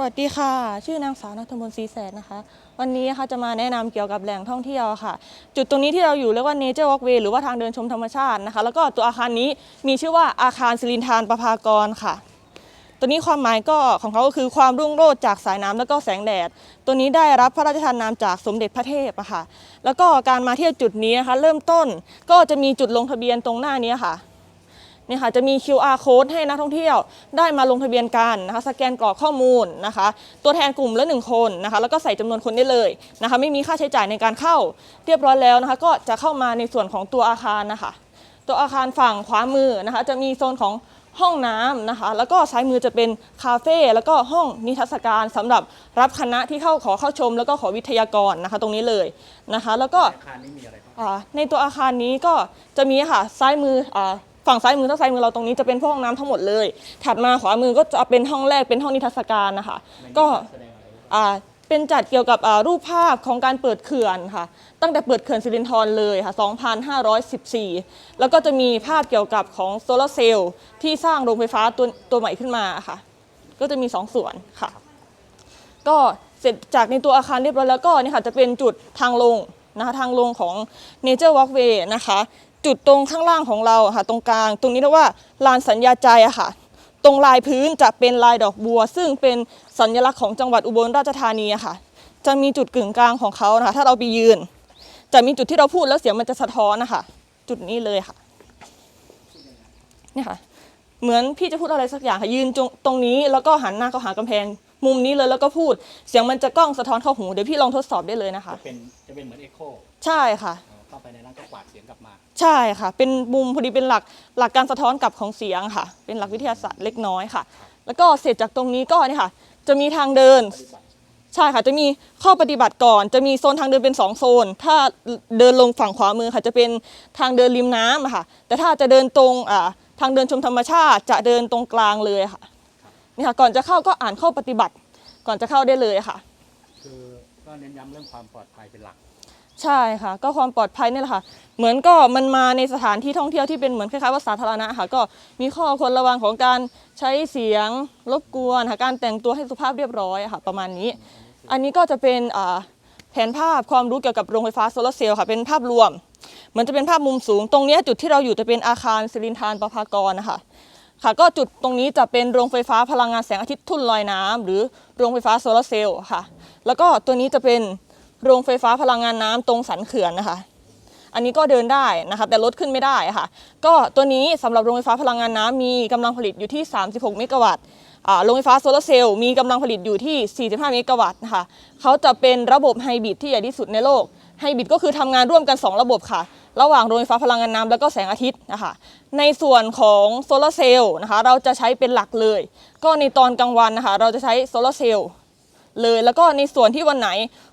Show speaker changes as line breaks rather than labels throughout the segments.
สวัสดีค่ะ ชื่อนางสาวนัทมนต์ศรีแสนนะคะ วันนี้นะคะจะมาแนะนำเกี่ยวกับแหล่งท่องเที่ยวค่ะ จุดตรงนี้ที่เราอยู่เรียกว่า Nature Walkway หรือว่าทางเดินชมธรรมชาตินะคะ แล้วก็ตัวอาคารนี้มีชื่อว่าอาคารสิรินทานประภากรค่ะ ตัวนี้ความหมายก็ของเขาก็คือความรุ่งโรจน์จากสายน้ำแล้วก็แสงแดด ตัวนี้ได้รับพระราชทานนามจากสมเด็จพระเทพอะค่ะ แล้วก็การมาเที่ยวจุดนี้นะคะเริ่มต้นก็จะมีจุดลงทะเบียนตรงหน้านี้ค่ะ นี่ยค่ะจะมี QR code ให้นักท่องเที่ยวได้มาลงทะเบียนกันนะคะสแกนกรอกข้อมูลนะคะ ตัวแทนกลุ่มละหนึ่งคนนะคะแล้วก็ใส่จำนวนคนได้เลยนะคะไม่มีค่าใช้จ่ายในการเข้าเรียบร้อยแล้วนะคะ ก็จะเข้ามาในส่วนของตัวอาคารนะคะ ตัวอาคารฝั่งขวามือนะคะจะมีโซนของห้องน้ำนะคะ แล้วก็ซ้ายมือจะเป็นคาเฟ่แล้วก็ห้องนิทรรศการสำหรับรับคณะที่เข้าขอเข้าชม แล้วก็ขอวิทยากรนะคะ ตรงนี้เลยนะคะ แล้วก็
อาคารนี้มีอะไรบ้าง
อ่าในตัวอาคารนี้ก็จะมีค่ะซ้ายมืออ่า ฝั่งซ้ายมือถ้าซ้ายมือเราตรงนี้จะเป็นพวกห้องน้ำทั้งหมดเลย ถัดมาขวามือก็จะเป็นห้องแรกเป็นห้องนิทรรศการนะคะ ก็
อ่า
เป็นจัดเกี่ยวกับอ่ารูปภาพของการเปิดเขื่อนค่ะ ตั้งแต่เปิดเขื่อนสิรินธรเลยค่ะ 2514 แล้วก็จะมีภาพเกี่ยวกับของโซลาร์เซลล์ที่สร้างโรงไฟฟ้าตัวตัวใหม่ขึ้นมาค่ะ ก็จะมีสองส่วนค่ะ ก็เสร็จจากในตัวอาคารเรียบร้อยแล้วก็นี่ค่ะจะเป็นจุดทางลงนะคะทางลงของ Nature Walkway นะคะ จุดตรงข้างล่างของเราอะค่ะตรงกลาง ตรงนี้เรียกว่าลานสัญญาใจอะค่ะ ตรงลายพื้นจะเป็นลายดอกบัว ซึ่งเป็นสัญลักษณ์ของจังหวัดอุบลราชธานีอะค่ะ จะมีจุดกึ่งกลางของเขานะคะ ถ้าเราไปยืน จะมีจุดที่เราพูดแล้วเสียงมันจะสะท้อนนะคะจุดนี้เลยค่ะเนี่ยค่ะ เหมือนพี่จะพูดอะไรสักอย่างค่ะยืนตรงตรงนี้แล้วก็หันหน้าเข้าหากำแพง มุมนี้เลยแล้วก็พูด เสียงมันจะกล้องสะท้อนเข้าหูเดี๋ยวพี่ลองทดสอบได้เลยนะคะ
จะเป็นจะเป็นเหมือนเอ็กโค
ใช่ค่ะ
เข้าไปในนั้นก็กวาดเสียงกลับมา
ใช่ค่ะ เป็นมุมพอดีเป็นหลักหลักการสะท้อนกลับของเสียงค่ะ เป็นหลักวิทยาศาสตร์เล็กน้อยค่ะ แล้วก็เสร็จจากตรงนี้ก็เนี่ยค่ะ จะมีทางเดิน ใช่ค่ะ จะมีข้อปฏิบัติก่อน จะมีโซนทางเดินเป็น 2 โซน ถ้าเดินลงฝั่งขวามือค่ะ จะเป็นทางเดินริมน้ำอะค่ะ แต่ถ้าจะเดินตรงอ่าทางเดินชมธรรมชาติ จะเดินตรงกลางเลยค่ะ นี่ค่ะ ก่อนจะเข้าก็อ่านข้อปฏิบัติ ก่อนจะเข้าได้เลยค่ะ
คือก็เน้นย้ำเรื่องความปลอดภัยเป็นหลัก
ใช่ค่ะ ก็ความปลอดภัยนี่แหละค่ะ เหมือนก็มันมาในสถานที่ท่องเที่ยวที่เป็นเหมือนคล้ายๆว่าสาธารณะค่ะ ก็มีข้อควรระวังของการใช้เสียงรบกวนค่ะการแต่งตัวให้สุภาพเรียบร้อยค่ะ ประมาณนี้ อันนี้ก็จะเป็นอ่าแผนภาพความรู้เกี่ยวกับโรงไฟฟ้าโซลาร์เซลล์ค่ะ เป็นภาพรวม เหมือนจะเป็นภาพมุมสูง ตรงนี้จุดที่เราอยู่จะเป็นอาคารสิรินทานประภากรนะคะค่ะ ก็จุดตรงนี้จะเป็นโรงไฟฟ้าพลังงานแสงอาทิตย์ทุ่นลอยน้ำหรือโรงไฟฟ้าโซลาร์เซลล์ค่ะ แล้วก็ตัวนี้จะเป็น โรงไฟฟ้าพลังงานน้ำตรงสันเขื่อนนะคะ อันนี้ก็เดินได้นะคะ แต่รถขึ้นไม่ได้ค่ะ ก็ตัวนี้สำหรับโรงไฟฟ้าพลังงานน้ำมีกำลังผลิตอยู่ที่ 36 เมกะวัตต์โรงไฟฟ้าโซลาร์เซลล์มีกำลังผลิตอยู่ที่ 45 เมกะวัตต์นะคะเขาจะเป็นระบบไฮบริดที่ใหญ่ที่สุดในโลกไฮบริดก็คือทำงานร่วมกัน 2 ระบบค่ะ ระหว่างโรงไฟฟ้าพลังงานน้ำแล้วก็แสงอาทิตย์นะคะ ในส่วนของโซลาร์เซลล์นะคะ เราจะใช้เป็นหลักเลย ก็ในตอนกลางวันนะคะ เราจะใช้โซลาร์เซลล์ เลย แล้วก็ในส่วนที่วันไหน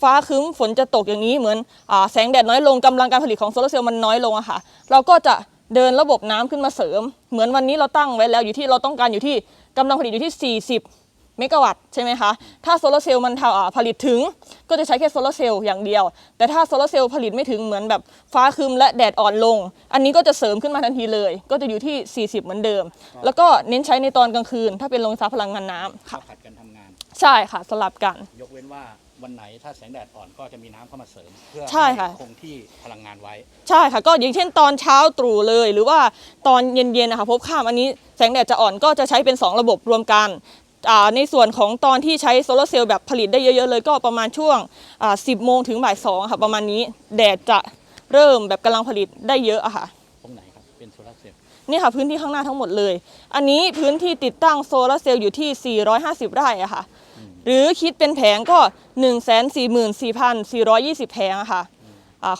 ฟ้าคึ้มฝนจะตกอย่างนี้เหมือนอแสงแดดน้อยลงกำลังการผลิตของโซลาร์เซลล์มันน้อยลงอะค่ะ เราก็จะเดินระบบน้ำขึ้นมาเสริม เหมือนวันนี้เราตั้งไว้แล้วอยู่ที่เราต้องการอยู่ที่กำลังผลิตอยู่ที่ 40 เมกะวัตต์ใช่ไหมคะ ถ้าโซลาร์เซลล์มันทำอ่าผลิตถึงก็จะใช้แค่โซลาร์เซลล์อย่างเดียว แต่ถ้าโซลาร์เซลล์ผลิตไม่ถึงเหมือนแบบฟ้าคึมและแดดอ่อนลง อันนี้ก็จะเสริมขึ้นมาทันทีเลย ก็จะอยู่ที่ 40 เหมือนเดิม แล้วก็เน้นใช้ในตอนกลางคืน ถ้าเป็นโรงไฟฟ้าพลังงานน้ำค่ะ ใช่ค่ะสลับกัน
ยกเว้นว่าวันไหนถ้าแสงแดดอ่อนก็จะมีน้ำเข้ามาเสริม เพื่อ
ใช่ค่ะ
คงที่พลังงานไว้
ใช่ค่ะ ก็อย่างเช่นตอนเช้าตรู่เลย หรือว่าตอนเย็นๆนะคะพบข้ามอันนี้แสงแดดจะอ่อนก็จะใช้เป็น 2 ระบบรวมกันอ่าในส่วนของตอนที่ใช้โซลาร์เซลล์แบบผลิตได้เยอะๆเลยก็ประมาณช่วงอ่า10โมงถึงบ่ายสองค่ะประมาณนี้แดดจะเริ่มแบบกำลังผลิตได้เยอะอะค่ะ
ตรงไหนครับ เป็นโซลาร์เซลล์
นี่ค่ะพื้นที่ข้างหน้าทั้งหมดเลย อันนี้พื้นที่ติดตั้งโซลาร์เซลล์อยู่ที่ 450 ไร่อะค่ะ หรือคิดเป็นแผงก็ 144,420 แผงอะค่ะ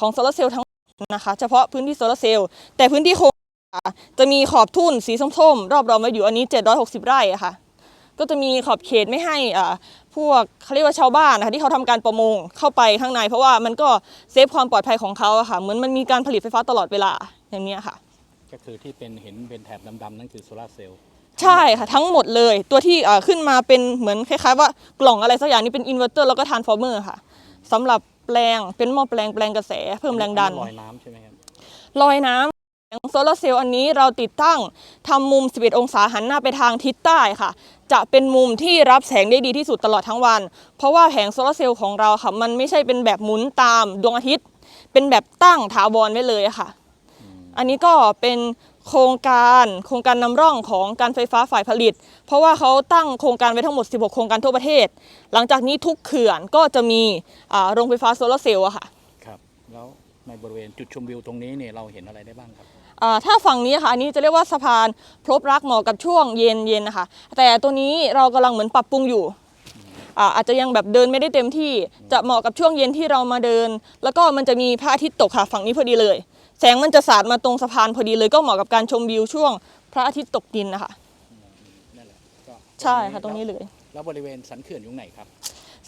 ของโซลาร์เซลล์ทั้งหมดนะคะ เฉพาะพื้นที่โซลาร์เซลล์แต่พื้นที่โครงจะมีขอบทุ่นสีส้มๆ รอบรอมไว้อยู่อันนี้ 760 ไร่อะค่ะ ก็จะมีขอบเขตไม่ให้พวกเขาเรียกว่าชาวบ้านนะคะที่เขาทำการประมงเข้าไปข้างใน เพราะว่ามันก็เซฟความปลอดภัยของเขาอะค่ะเหมือนมันมีการผลิตไฟฟ้าตลอดเวลาอย่างนี้ค่ะ
ก็คือที่เป็นเห็นเป็นแถบดำๆนั่นคือโซลาร์เซลล์
ใช่ค่ะทั้งหมดเลย ตัวที่อ่าขึ้นมาเป็นเหมือนคล้ายๆว่ากล่องอะไรสักอย่างนี้เป็นอินเวอร์เตอร์แล้วก็ทรานส์ฟอร์เมอร์ค่ะสำหรับแปลงเป็นหม้อแปลงแปลงกระแสเพิ่มแรงดัน
ลอยน้ำใช่ไหมครับ
ลอยน้ำแผงโซลาร์เซลล์อันนี้เราติดตั้งทำมุม 11 องศาหันหน้าไปทางทิศใต้ค่ะ จะเป็นมุมที่รับแสงได้ดีที่สุดตลอดทั้งวัน เพราะว่าแผงโซลาร์เซลล์ของเราค่ะ มันไม่ใช่เป็นแบบหมุนตามดวงอาทิตย์ เป็นแบบตั้งถาวรไว้เลยค่ะ อันนี้ก็เป็น โครงการโครงการนำร่องของการไฟฟ้าฝ่ายผลิต เพราะว่าเขาตั้งโครงการไว้ทั้งหมด 16 โครงการทั่วประเทศ หลังจากนี้ทุกเขื่อนก็จะมีอ่าโรงไฟฟ้าโซลาร์เซลล์อะค่ะ
ครับแล้วในบริเวณจุดชมวิวตรงนี้เนี่ยเราเห็นอะไรได้บ้างครับ
อ่าถ้าฝั่งนี้ค่ะอันนี้จะเรียกว่าสะพานพลบรักเหมาะกับช่วงเย็นเย็นนะคะแต่ตัวนี้เรากำลังเหมือนปรับปรุงอยู่อ่าอาจจะยังแบบเดินไม่ได้เต็มที่จะเหมาะกับช่วงเย็นที่เรามาเดิน แล้วก็มันจะมีพระอาทิตย์ตกค่ะฝั่งนี้พอดีเลย แสงมันจะสาดมาตรงสะพานพอดีเลยก็เหมาะกับการชมวิวช่วงพระอาทิตย์ตกดินนะคะ
นั่นแหละก็
ใช่ค่ะตรงนี้เลย
แล้วบริเวณสันเขื่อนอยู่ไหนครับ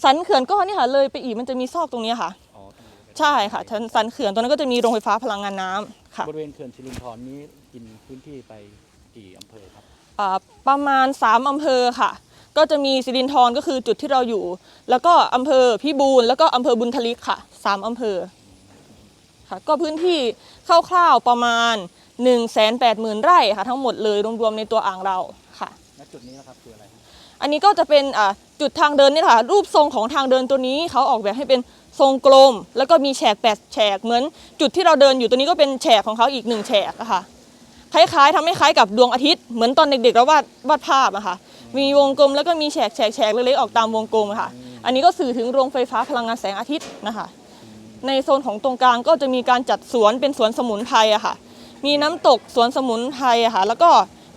สันเขื่อนก็นี่ค่ะเลยไปอีกมันจะมีซอกตรงนี้ค่ะ
อ๋อตรงนี้เป็น
ใช่ค่ะสันสันเขื่อนตรงนั้นก็จะมีโรงไฟฟ้าพลังงานน้ำค่ะ
บริเวณเขื่อนสิรินธรนี้กินพื้นที่ไปกี่อำเภอครับ
อ่าประมาณ 3อำเภอค่ะ ก็จะมีสิรินธรก็คือจุดที่เราอยู่ แล้วก็อำเภอพิบูลแล้วก็อำเภอบุญทลิกค่ะสามอำเภอ ค่ะก็พื้นที่คร่าวๆประมาณ 1 8 0 0 0 0 ไร่ค่ะทั้งหมดเลยรวมๆในตัวอ่างเราค่ะ
และจุดนี้นะครับคืออะไรครับ
อันนี้ก็จะเป็นอ่าจุดทางเดินนี่ค่ะ รูปทรงของทางเดินตัวนี้เขาออกแบบให้เป็นทรงกลม แล้วก็มีแฉกแปดแฉกเหมือน จุดที่เราเดินอยู่ตัวนี้ก็เป็นแฉกของเขาอีกหนึ่งแฉกอะค่ะคล้ายๆทำให้คล้ายกับดวงอาทิตย์เหมือนตอนเด็กๆเราวาดวาดภาพอะค่ะ มีวงกลมแล้วก็มีแฉกแฉกแฉกเล็กๆออกตามวงกลมอะค่ะ อันนี้ก็สื่อถึงโรงไฟฟ้าพลังงานแสงอาทิตย์นะคะ ในโซนของตรงกลางก็จะมีการจัดสวนเป็นสวนสมุนไพรอะค่ะ มีน้ำตกสวนสมุนไพรอะค่ะ แล้วก็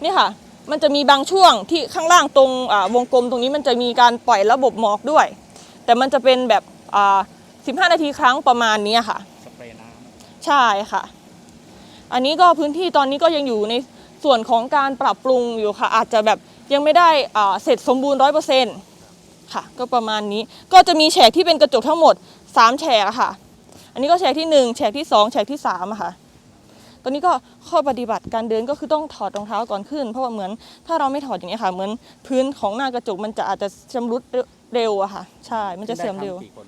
นี่ค่ะ มันจะมีบางช่วงที่ข้างล่างตรงอ่าวงกลมตรงนี้มันจะมีการปล่อยระบบหมอกด้วย แต่มันจะเป็นแบบอ่า15 นาทีครั้งประมาณนี้ค่ะ
สเปรย์น้ำ
ใช่ค่ะ อันนี้ก็พื้นที่ตอนนี้ก็ยังอยู่ในส่วนของการปรับปรุงอยู่ค่ะ อาจจะแบบยังไม่ได้อ่าเสร็จสมบูรณ์ร้อยเปอร์เซ็นต์ค่ะ ก็ประมาณนี้ก็จะมีแฉกที่เป็นกระจกทั้งหมด 3 แฉกอะค่ะ อันนี้ก็แฉกที่ 1แฉกที่ 2แฉกที่3อะค่ะตอนนี้ก็ข้อปฏิบัติการเดินก็คือต้องถอดรองเท้าก่อนขึ้น เพราะว่าเหมือนถ้าเราไม่ถอดอย่างนี้ยค่ะ เหมือนพื้นของหน้ากระจกมันจะอาจจะชำรุดเร็วอะค่ะ ใช่ มันจะเสื่อมเร็ว
ได้ทั้งกี่คน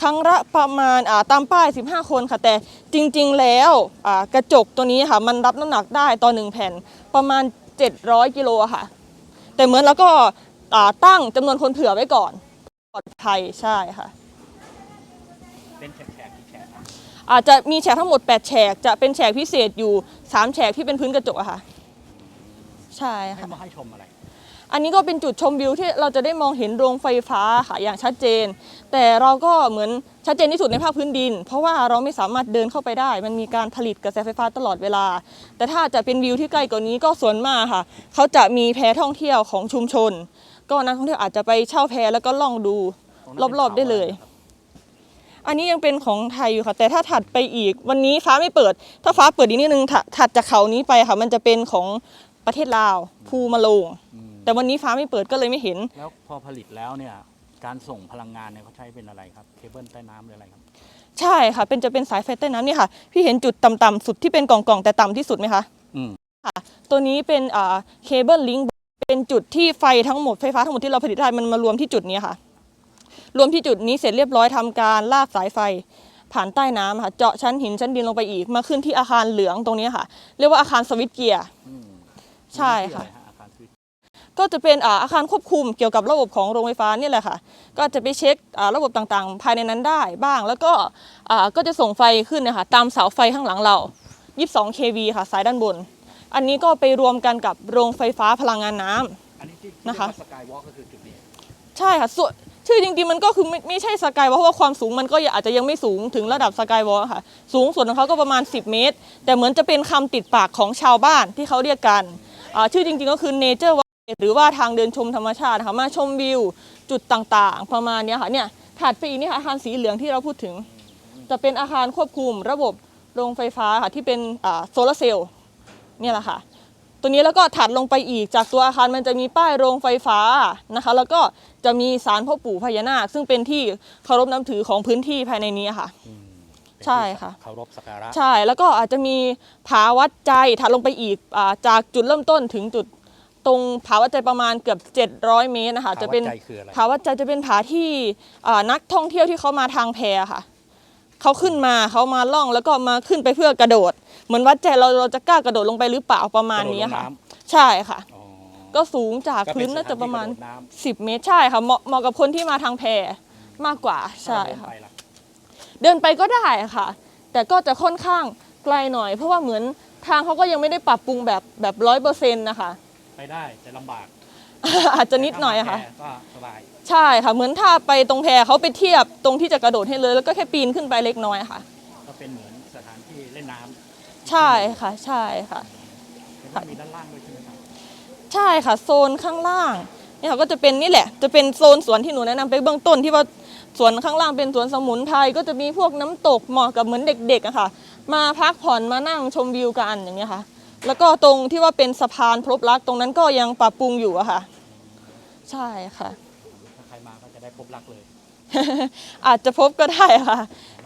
ครั้งละประมาณอ่าตามป้าย 15 คนค่ะ แต่จริงๆแล้วอ่ากระจกตัวนี้ค่ะมันรับน้ำหนักได้ต่อหนึ่งแผ่นประมาณ 700กิโลอะค่ะ แต่เหมือนแล้วก็อ่าตั้งจำนวนคนเผื่อไว้ก่อนปลอดภัยใช่ค่ะ
เป็น
อาจจะมีแฉกทั้งหมด 8 แฉก จะเป็นแฉกพิเศษอยู่ 3 แฉกที่เป็นพื้นกระจกอะค่ะ ใช่
ให้
ค่ะ
มาให้ชมอะไร
อันนี้ก็เป็นจุดชมวิวที่เราจะได้มองเห็นโรงไฟฟ้าค่ะอย่างชัดเจน แต่เราก็เหมือนชัดเจนที่สุดในภาคพื้นดิน เพราะว่าเราไม่สามารถเดินเข้าไปได้ มันมีการผลิตกระแสไฟฟ้าตลอดเวลา แต่ถ้าจะเป็นวิวที่ใกล้กว่านี้ก็ส่วนมากค่ะ เขาจะมีแพท่องเที่ยวของชุมชน ก็นักท่องเที่ยวอาจจะไปเช่าแพแล้วก็ล่องดู
ตงนั้นเป็น
รอบๆได้เลย
ขาอะรครับ
อันนี้ยังเป็นของไทยอยู่ค่ะ แต่ถ้าถัดไปอีกวันนี้ฟ้าไม่เปิด ถ้าฟ้าเปิดอีกนิดนึงถถัดจากเขานี้ไปค่ะ มันจะเป็นของประเทศลาวภูมาโลง
อืม
แต่วันนี้ฟ้าไม่เปิดก็เลยไม่เห็น
แล้วพอผลิตแล้วเนี่ยการส่งพลังงานเนี่ยเขาใช้เป็นอะไรครับเคเบิลใต้น้ำหรืออะไรครับ
ใช่ค่ะ เป็นจะเป็นสายไฟใต้น้ำนี่ค่ะ พี่เห็นจุดต่ำๆสุดที่เป็นกล่องๆแต่ต่ำที่สุดไหมคะ
อืม
ตัวนี้เป็นอ่าเคเบิลลิงก์เป็นจุดที่ไฟทั้งหมดไฟฟ้าทั้งหมดที่เราผลิตได้มันมารวมที่จุดนี้ค่ะ รวมที่จุดนี้เสร็จเรียบร้อยทำการลากสายไฟ ผ่านใต้น้ำค่ะ เจาะชั้นหินชั้นดินลงไปอีก มาขึ้นที่อาคารเหลืองตรงนี้ค่ะ เรียกว่าอาคารสวิตช์เกียร์
อืม
ใช่ค่ะ
มีหน้าที่อไรฮอาคารสวิตช์
ก็จะเป็นอ่าอาคารควบคุมเกี่ยวกับระบบของโรงไฟฟ้านี่แหละค่ะ ก็จะไปเช็คอ่าระบบต่างๆ ภายในนั้นได้บ้าง แล้วก็อ่าก็จะส่งไฟขึ้นเนะคะตามเสาไฟข้างหลังเรา 22 kV ค่ะ สายด้านบน อันนี้ก็ไปรวมกันกับโรงไฟฟ้าพลังงานน้ำ
อันนี้ที่
นะคะ
สกายวอล์กก็คือจุดนี้
ใช่ค่ะส่วน ชื่อจริงๆมันก็คือไม่ไม่ใช่สกายวอล์เพราะว่าความสูงมันก็อาจจะยังไม่สูงถึงระดับสกายวอล์ค่ะ สูงสุดของเขาก็ประมาณ 10 เมตร แต่เหมือนจะเป็นคำติดปากของชาวบ้านที่เขาเรียกกันชื่อจริงๆก็คือ Nature Walk หรือว่าทางเดินชมธรรมชาติค่ะมาชมวิวจุดต่างๆ ประมาณนี้ค่ะเนี่ยถัดไปอีกนี่อาคารสีเหลืองที่เราพูดถึง จะเป็นอาคารควบคุมระบบโรงไฟฟ้าค่ะที่เป็นโซลาร์เซลล์เนี่ยแหละค่ะ ตัวนี้แล้วก็ถัดลงไปอีกจากตัวอาคารมันจะมีป้ายโรงไฟฟ้านะคะ แล้วก็จะมีศาลพ่อปู่พญานาค ซึ่งเป็นที่เคารพนับถือของพื้นที่ภายในนี้ค่ะ
อืมเป็น
ใช่ค่ะ
เคารพสักการะ
ใช่แล้วก็อาจจะมีผาวัดใจถัดลงไปอีกอาจากจุดเริ่มต้นถึงจุดตรงผาวัดใจประมาณเกือบ 700 เมตรนะคะจะเป็น
ภาวะใจคืออะไร
ผาวัดใจจะเป็นผาที่อ่านักท่องเที่ยวที่เขามาทางแพค่ะ เขาขึ้นมาเขามาล่องแล้วก็มาขึ้นไปเพื่อกระโดด เหมือนวัดใจเราเราจะกล้ากระโดดลงไปหรือเปล่าประมาณนี้
กรโดดลง
ค่ะ
น้
ใช่ค่ะำ
อ๋อ
ก็สูงจาก
ก็เป็
พื้นน่าจะประมาณ
สถนที่กโดดน้ำ
10 เมตรใช่ค่ะเหมาะเหมาะกับคนที่มาทางแพมากกว่าใช่
ถ้าเราเดิน
ค่ะ
ไปล่ะ
เดินไปก็ได้ค่ะ แต่ก็จะค่อนข้างไกลหน่อย เพราะว่าเหมือนทางเขาก็ยังไม่ได้ปรับปรุงแบบแบบร้อยเปอร์เซ็นต์นะคะ
ไปได้แต่ลำบาก
อาจจะนิดหน่อยอะค่ะ
แต่ก็สบาย
ใช่ค่ะเหมือนถ้าไปตรงแพเขาไปเทียบตรงที่จะกระโดดให้เลย แล้วก็แค่ปีนขึ้นไปเล็กน้อยค่ะ
ก็เป็นเหมือนสถานที่เล่นน้ำ
ใช่ค่ะใช่ค่ะ
เห็นว่ามีด้านล่างด้วยใช่ไหมครับ
ใช่ค่ะ โซนข้างล่างเนี่ยค่ะก็จะเป็นนี่แหละ จะเป็นโซนสวนที่หนูแนะนำไปเบื้องต้นที่ว่าสวนข้างล่างเป็นสวนสมุนไพรก็จะมีพวกน้ำตกเหมาะกับเหมือนเด็กๆอะค่ะ มาพักผ่อนมานั่งชมวิวกันอย่างเงี้ยค่ะ แล้วก็ตรงที่ว่าเป็นสะพานพลบรักตรงนั้นก็ยังปรับปรุงอยู่อะค่ะ ใช่ค่ะ
ได้พบรักเลย
อาจจะพบก็ได้ค่ะ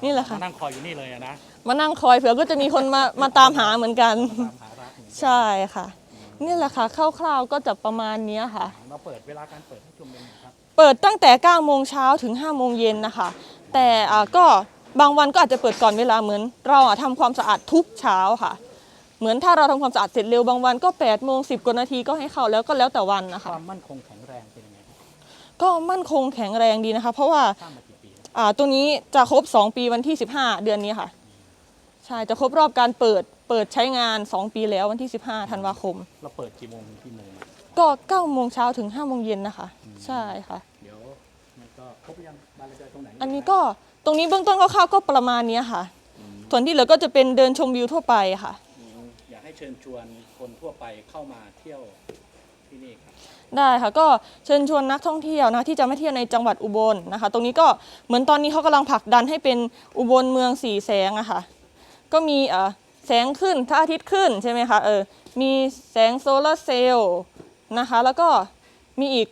นี่แหละค่ะ
มานั่งคอยอยู่นี่เลยอะนะ
มานั่งคอยเผื่อก็จะมีคนมามาตามหาเหมือนกัน
ตามหารักเหมือนกัน
ใช่ค่ะ นี่แหละค่ะคร่าวๆก็จะประมาณเนี้ยค่ะ
เราเปิดเวลาการเปิดให้ชมเป็นไงครับ
เปิดตั้งแต่ 9 โมงเช้าถึง 5 โมงเย็นนะคะ แต่อ่าก็บางวันก็อาจจะเปิดก่อนเวลาเหมือน เราอะทำความสะอาดทุกเช้าค่ะ เหมือนถ้าเราทำความสะอาดเสร็จเร็วบางวันก็8โมง10กว่านาทีก็ให้เข้าแล้วก็แล้วแต่วันนะ
ค
คะ
วามมั่นคงแข็งแรงเป็นยังไงครับ
ก็มั่นคงแข็งแรงดีนะคะ เพราะว่า
สร้างมากี่ปีแล้ว
อ่าตัวนี้จะครบ 2 ปีวันที่ 15 เดือนนี้ค่ะ ใช่จะครบรอบการเปิดเปิดใช้งาน 2 ปีแล้ววันที่ 15ธันวาคม
เราเปิดกี่โมงถึงกี่โมงอะ
ก็9โมงเช้าถึง5โมงเย็นนะคะ ใช่ค่ะ
เดี๋ยวมันก็ครบหรือยังบานเลยตรงไหน
อันนี้ก็ตรงนี้เบื้องต้นคร่าวๆก็ประมาณเนี้ยค่ะ ส่วนที่เหลือก็จะเป็นเดินชมวิวทั่วไปค่ะ
อืมอยากให้เชิญชวนคนทั่วไปเข้ามาเที่ยวที่นี่ครับ
ได้ค่ะก็เชิญชวนนักท่องเที่ยวนะที่จะมาเที่ยวในจังหวัดอุบลนะคะ ตรงนี้ก็เหมือนตอนนี้เขากำลังผลักดันให้เป็นอุบลเมืองสีแสงอะค่ะก็มีเอ่อแสงขึ้นพระอาทิตย์ขึ้นใช่ไหมคะเออมีแสงโซลาร์เซลล์นะคะแล้วก็มีอีก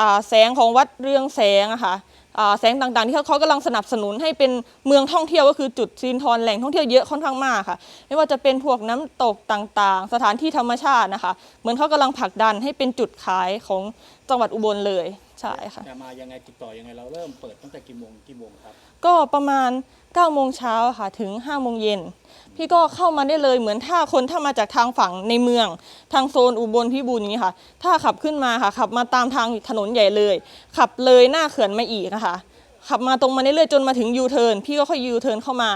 อาแสงของวัดเรืองแสงอะค่ะอ่า แสงต่างๆ ที่เขาเขากำลังสนับสนุนให้เป็นเมืองท่องเที่ยวก็คือจุดซีนทรแหล่งท่องเที่ยวเยอะค่อนข้างมากค่ะ ไม่ว่าจะเป็นพวกน้ำตกต่างๆ สถานที่ธรรมชาตินะคะ เหมือนเขากำลังผลักดันให้เป็นจุดขายของจังหวัดอุบลเลยใช่ค่ะ
จะมายังไงติดต่อยังไงเราเริ่มเปิดตั้งแต่กี่โมงกี่โมงครับ
ก็ประมาณ9โมงเช้าค่ะถึง5โมงเย็น พี่ก็เข้ามาได้เลยเหมือนถ้าคนถ้ามาจากทางฝั่งในเมือง ทางโซนอุบลพิบูลอย่างนี้ค่ะ ถ้าขับขึ้นมาค่ะขับมาตามทางถนนใหญ่เลย ขับเลยหน้าเขื่อนมาอีกนะคะขับมาตรงมาเรื่อยๆจนมาถึงยูเทิร์นพี่ก็ค่อยยูเทิร์นเข้ามา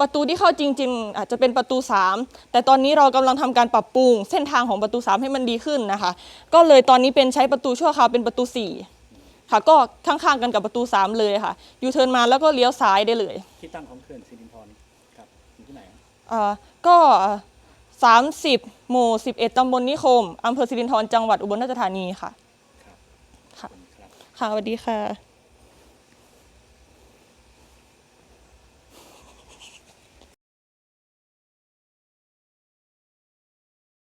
ประตูที่เข้าจริง ๆ อาจจะเป็นประตู 3 แต่ตอนนี้เรากำลังทำการปรับปรุง เส้นทางของประตู 3 ให้มันดีขึ้นนะคะ ก็เลยตอนนี้เป็นใช้ประตูชั่วคราวเป็นประตู 4 ค่ะ ก็ข้างๆกันกับประตู 3 เลยค่ะยูเทิร์นมาแล้วก็เลี้ยวซ้ายได้เลย
ที่ตั้งของเขื่อนสิริ
เอ่อก็30 หมู่ 11 ตำบลนิคม อำเภอสิรินธรจังหวัดอุบลราชธานีค่ะ
ครับ
ค่ะ
ขอบคุณครับ
ค่ะสวัสดีค่ะ